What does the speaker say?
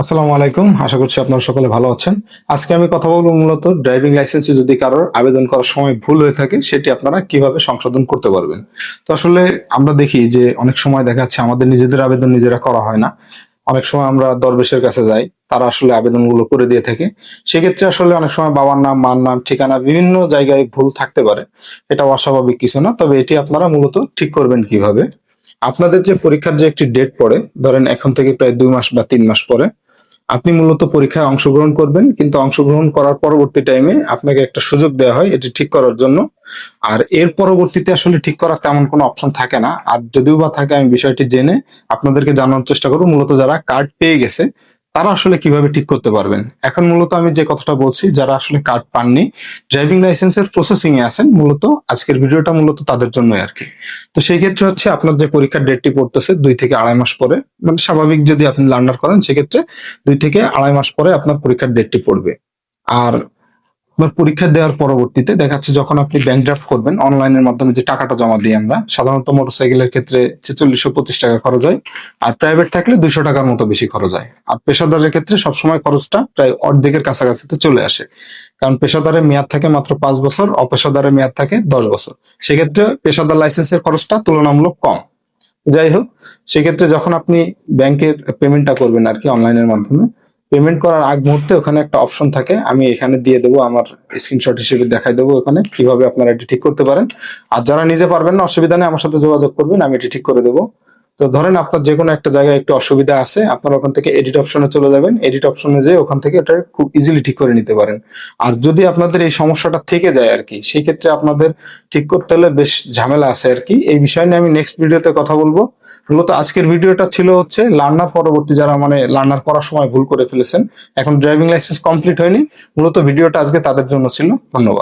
আসসালামু আলাইকুম। আশা করছি আপনারা সকলে ভালো আছেন। আজকে আমি কথা বলব মূলত ড্রাইভিং লাইসেন্সে যদি কারোর আবেদন করার সময় ভুল হয়ে থাকে, সেটি আপনারা কীভাবে সংশোধন করতে পারবেন? তো আসলে আমরা দেখি যে অনেক সময় দেখা যাচ্ছে আমাদের নিজেদের আবেদন নিজেরা করা হয় না। অনেক সময় আমরা দরবেশের কাছে যাই, তারা আসলে আবেদনগুলো করে দিয়ে থাকে। সেক্ষেত্রে আসলে অনেক সময় বাবার নাম, মার নাম, ঠিকানা বিভিন্ন জায়গায় ভুল থাকতে পারে। এটা অস্বাভাবিক কিছু না, তবে এটি আপনারা মূলত ঠিক করবেন কীভাবে? আপনাদের যে পরীক্ষার যে একটি ডেট পড়ে, ধরেন এখন থেকে প্রায় দুই মাস বা তিন মাস পরে আপনি মূলত পরীক্ষায় অংশগ্রহণ করবেন, কিন্তু অংশগ্রহণ করার পরবর্তী টাইমে আপনাকে একটা সুযোগ দেওয়া হয় এটি ঠিক করার জন্য। আর এর পরবর্তীতে আসলে ঠিক করার তেমন কোনো অপশন থাকে না। আর যদিও বা থাকে, আমি বিষয়টি জেনে আপনাদেরকে জানানোর চেষ্টা করব। মূলত যারা কার্ড পেয়ে গেছে তারা আসলে কীভাবে ঠিক করতে পারবেন? এখন মূলত আমি যে কথাটা বলছি, যারা আসলে কার্ড পাননি ড্রাইভিং লাইসেন্সের প্রসেসিং এ আছেন, মূলত আজকের ভিডিওটা মূলত তাদের জন্য আর কি। তো সেই ক্ষেত্রে হচ্ছে আপনার যে পরীক্ষার ডেটটি পড়তেছে, দুই থেকে আড়াই মাস পরে মানে স্বাভাবিক যদি আপনি লার্নার করেন, সেক্ষেত্রে দুই থেকে আড়াই মাস পরে আপনার পরীক্ষার ডেটটি পড়বে। আর আপনার পরীক্ষা দেওয়ার পরবর্তীতে দেখা যাচ্ছে যখন আপনি ব্যাংক ড্রাফট করবেন অনলাইনের মাধ্যমে যে টাকাটা জমা দিই আমরা, সাধারণত মোটরসাইকেলের ক্ষেত্রে ছেচল্লিশশো পঁচিশ টাকা খরচ হয়, আর প্রাইভেট থাকলে দুইশো টাকার মতো বেশি খরচ হয়। আর পেশাদারের ক্ষেত্রে সবসময় খরচটা প্রায় অর্ধেকের কাছাকাছিতে চলে আসে। কারণ পেশাদারের মেয়াদ থাকে মাত্র পাঁচ বছর, অপেশাদারের মেয়াদ থাকে দশ বছর। সেক্ষেত্রে পেশাদার লাইসেন্সের খরচটা তুলনামূলক কম। যাই হোক, সেক্ষেত্রে যখন আপনি ব্যাংকের পেমেন্টটা করবেন আর কি অনলাইনের মাধ্যমে পেমেন্ট করার আগ মুহূর্তে ওখানে একটা অপশন থাকে। আমি এখানে দিয়ে দেবো, আমার স্ক্রিনশট হিসেবে দেখাই দেবো ওখানে কীভাবে আপনারা এটি ঠিক করতে পারেন। আর যারা নিজে পারবেন না, অসুবিধা নেই, আমার সাথে যোগাযোগ করবেন, আমি এটি ঠিক করে দেবো। তো ধরেন আপনার যে কোনো একটা জায়গায় একটু অসুবিধা আছে, আপনার ওখান থেকে এডিট অপশনে চলে যাবেন। এডিট অপশনে যেয়ে ওখান থেকে এটা খুব ইজিলি ঠিক করে নিতে পারেন। আর যদি আপনাদের এই সমস্যাটা থেকে যায় আর কি, সেই ক্ষেত্রে আপনাদের ঠিক করতে হলে বেশ ঝামেলা আছে আর কি। এই বিষয় নিয়ে আমি নেক্সট ভিডিওতে কথা বলব। মূলত আজকের ভিডিওটা ছিল হচ্ছে লার্নার পরবর্তী যারা মানে লার্নার করার সময় ভুল করে ফেলেছেন, এখন ড্রাইভিং লাইসেন্স কমপ্লিট হয়নি। মূলত ভিডিওটা আজকে তাদের জন্য ছিল। ধন্যবাদ।